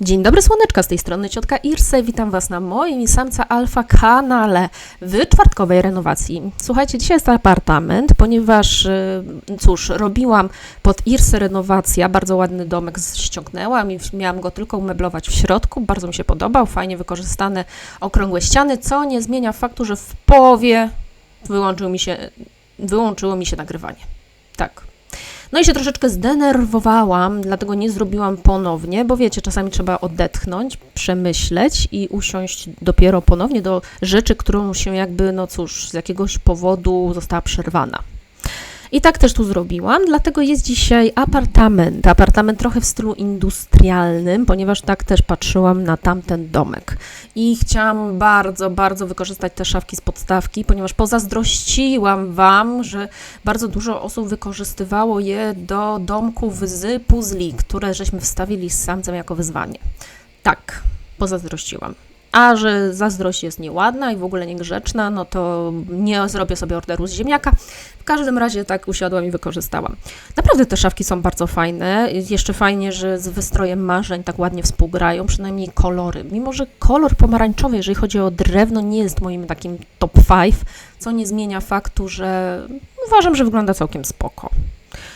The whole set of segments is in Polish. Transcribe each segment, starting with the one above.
Dzień dobry słoneczka, z tej strony ciotka Irse, witam Was na moim i Samca Alfa kanale w czwartkowej renowacji. Słuchajcie, dzisiaj jest apartament, ponieważ, y, cóż, robiłam pod Irse renowacja, bardzo ładny domek ściągnęłam i miałam go tylko umeblować w środku, bardzo mi się podobał, fajnie wykorzystane okrągłe ściany, co nie zmienia faktu, że w połowie wyłączył mi się, wyłączyło mi się nagrywanie. Tak, no i się troszeczkę zdenerwowałam, dlatego nie zrobiłam ponownie, bo wiecie, czasami trzeba odetchnąć, przemyśleć i usiąść dopiero ponownie do rzeczy, którą się jakby, no cóż, z jakiegoś powodu została przerwana. I tak też tu zrobiłam, dlatego jest dzisiaj apartament. Apartament trochę w stylu industrialnym, ponieważ tak też patrzyłam na tamten domek. I chciałam bardzo, bardzo wykorzystać te szafki z podstawki, ponieważ pozazdrościłam Wam, że bardzo dużo osób wykorzystywało je do domków z puzli, które żeśmy wstawili z samcem jako wyzwanie. Tak, pozazdrościłam. A że zazdrość jest nieładna i w ogóle niegrzeczna, no to nie zrobię sobie orderu z ziemniaka. W każdym razie tak usiadłam i wykorzystałam. Naprawdę te szafki są bardzo fajne. Jeszcze fajnie, że z wystrojem marzeń tak ładnie współgrają, przynajmniej kolory. Mimo, że kolor pomarańczowy, jeżeli chodzi o drewno, nie jest moim takim top 5, co nie zmienia faktu, że uważam, że wygląda całkiem spoko.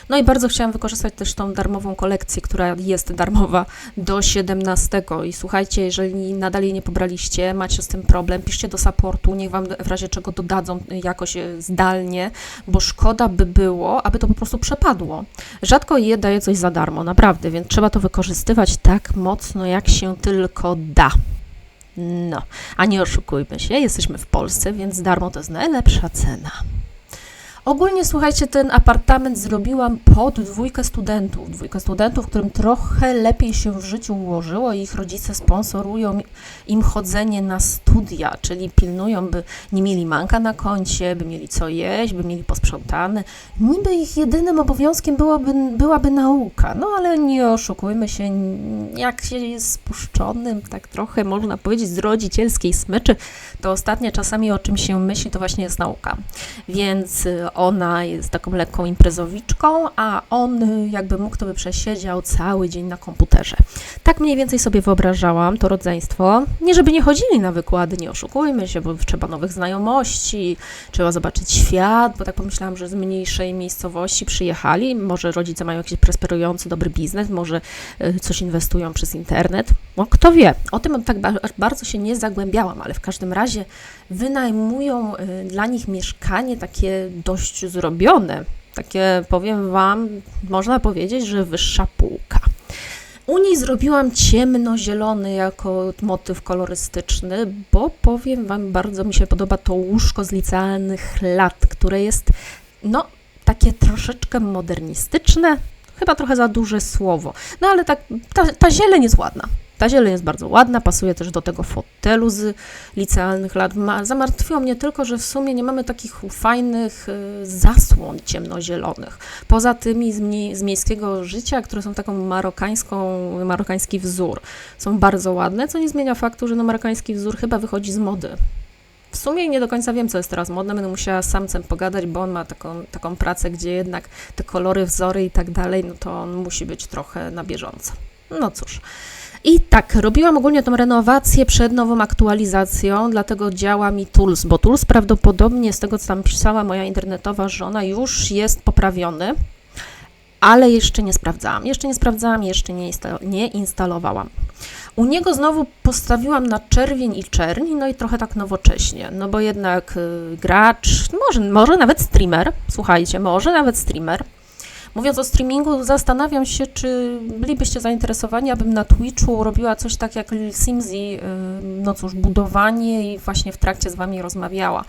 No i bardzo chciałam wykorzystać też tą darmową kolekcję, która jest darmowa do 17. I słuchajcie, jeżeli nadal jej nie pobraliście, macie z tym problem, piszcie do supportu, niech Wam w razie czego dodadzą jakoś e, zdalnie, bo szkoda by było, aby to po prostu przepadło. Rzadko je daje coś za darmo, naprawdę, więc trzeba to wykorzystywać tak mocno, jak się tylko da. No, a nie oszukujmy się, jesteśmy w Polsce, więc darmo to jest najlepsza cena. Ogólnie słuchajcie, ten apartament zrobiłam pod dwójkę studentów. Dwójkę studentów, którym trochę lepiej się w życiu ułożyło i ich rodzice sponsorują im chodzenie na studia, czyli pilnują, by nie mieli manka na koncie, by mieli co jeść, by mieli posprzątane. Niby ich jedynym obowiązkiem byłoby, byłaby nauka, no ale nie oszukujmy się, jak się jest spuszczonym, tak trochę można powiedzieć, z rodzicielskiej smyczy, to ostatnio czasami o czym się myśli, to właśnie jest nauka. Więc ona jest taką lekką imprezowiczką, a on jakby mógł, to by przesiedział cały dzień na komputerze. Tak mniej więcej sobie wyobrażałam to rodzeństwo. Nie, żeby nie chodzili na wykłady, nie oszukujmy się, bo trzeba nowych znajomości, trzeba zobaczyć świat, bo tak pomyślałam, że z mniejszej miejscowości przyjechali, może rodzice mają jakiś prosperujący, dobry biznes, może y, coś inwestują przez internet. No, kto wie, o tym tak bardzo się nie zagłębiałam, ale w każdym razie wynajmują y, dla nich mieszkanie takie dość zrobione. Takie, powiem Wam, można powiedzieć, że wyższa półka. U niej zrobiłam ciemnozielony jako motyw kolorystyczny, bo powiem Wam, bardzo mi się podoba to łóżko z licealnych lat, które jest, no, takie troszeczkę modernistyczne, chyba trochę za duże słowo. No ale tak, ta, ta zieleń jest ładna. Ta zieleń jest bardzo ładna, pasuje też do tego fotelu z licealnych lat. Ma, zamartwiło mnie tylko, że w sumie nie mamy takich fajnych y, zasłon ciemnozielonych. Poza tymi z, z miejskiego życia, które są taką marokańską, marokański wzór. Są bardzo ładne, co nie zmienia faktu, że no marokański wzór chyba wychodzi z mody. W sumie nie do końca wiem, co jest teraz modne, będę musiała z samcem pogadać, bo on ma taką, taką pracę, gdzie jednak te kolory, wzory i tak dalej, no to on musi być trochę na bieżąco. No cóż. I tak, robiłam ogólnie tą renowację przed nową aktualizacją, dlatego działa mi Tools, bo Tools prawdopodobnie z tego, co tam pisała moja internetowa żona, już jest poprawiony, ale jeszcze nie sprawdzałam. Jeszcze nie sprawdzałam, jeszcze nie, nie instalowałam. U niego znowu postawiłam na czerwień i czerń, no i trochę tak nowocześnie, no bo jednak y, gracz, może, może nawet streamer, słuchajcie, może nawet streamer, Mówiąc o streamingu, zastanawiam się, czy bylibyście zainteresowani, abym na Twitchu robiła coś tak jak Lil Simsy, y, no cóż, budowanie i właśnie w trakcie z Wami rozmawiała.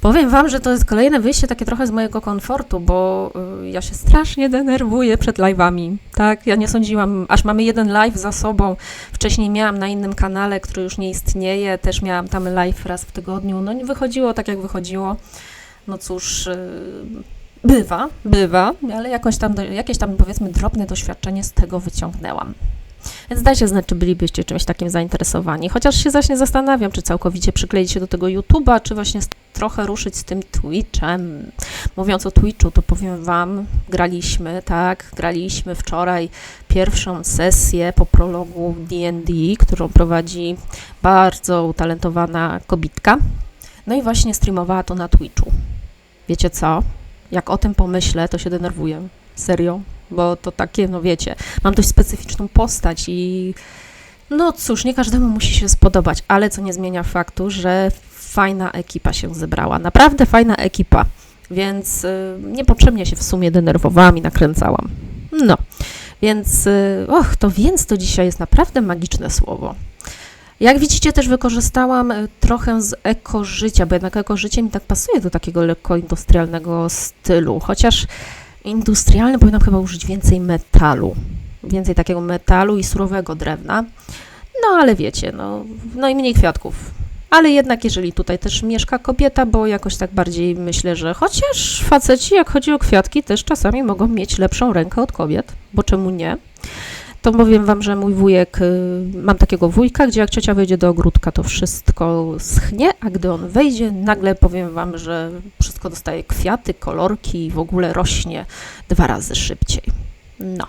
Powiem Wam, że to jest kolejne wyjście takie trochę z mojego komfortu, bo y, ja się strasznie denerwuję przed live'ami, tak? Ja nie sądziłam, aż mamy jeden live za sobą. Wcześniej miałam na innym kanale, który już nie istnieje, też miałam tam live raz w tygodniu. No nie wychodziło tak, jak wychodziło. No cóż, y, Bywa, bywa, ale jakoś tam, jakieś tam powiedzmy drobne doświadczenie z tego wyciągnęłam. Więc dajcie znać, czy bylibyście czymś takim zainteresowani. Chociaż się właśnie zastanawiam, czy całkowicie przykleić się do tego YouTube'a, czy właśnie trochę ruszyć z tym Twitchem. Mówiąc o Twitchu, to powiem Wam, graliśmy, tak, graliśmy wczoraj pierwszą sesję po prologu D&D, którą prowadzi bardzo utalentowana kobitka. No i właśnie streamowała to na Twitchu. Wiecie co? Jak o tym pomyślę, to się denerwuję. Serio. Bo to takie, no wiecie, mam dość specyficzną postać i no cóż, nie każdemu musi się spodobać, ale co nie zmienia faktu, że fajna ekipa się zebrała. Naprawdę fajna ekipa. Więc y, niepotrzebnie się w sumie denerwowałam i nakręcałam. No, więc, y, och, to więc to dzisiaj jest naprawdę magiczne słowo. Jak widzicie, też wykorzystałam y, trochę z ekożycia, bo jednak ekożycie mi tak pasuje do takiego lekko industrialnego stylu, chociaż industrialny powinnam chyba użyć więcej metalu, więcej takiego metalu i surowego drewna, no ale wiecie, no, no i mniej kwiatków. Ale jednak, jeżeli tutaj też mieszka kobieta, bo jakoś tak bardziej myślę, że chociaż faceci, jak chodzi o kwiatki, też czasami mogą mieć lepszą rękę od kobiet, bo czemu nie? To powiem wam, że mój wujek, y, mam takiego wujka, gdzie jak ciocia wejdzie do ogródka, to wszystko schnie, a gdy on wejdzie, nagle powiem wam, że wszystko dostaje kwiaty, kolorki i w ogóle rośnie dwa razy szybciej. No.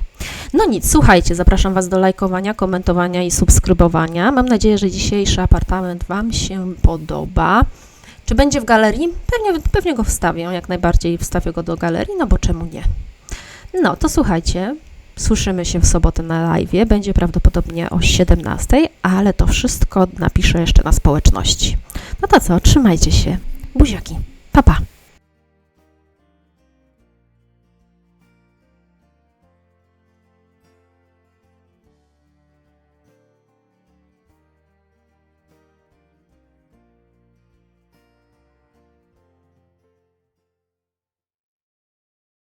No nic, słuchajcie, zapraszam Was do lajkowania, komentowania i subskrybowania. Mam nadzieję, że dzisiejszy apartament Wam się podoba. Czy będzie w galerii? Pewnie, pewnie go wstawię, jak najbardziej wstawię go do galerii, no bo czemu nie? No, to słuchajcie, słyszymy się w sobotę na live, będzie prawdopodobnie o 17, ale to wszystko napiszę jeszcze na społeczności. No to co, trzymajcie się. Buziaki. Pa, pa.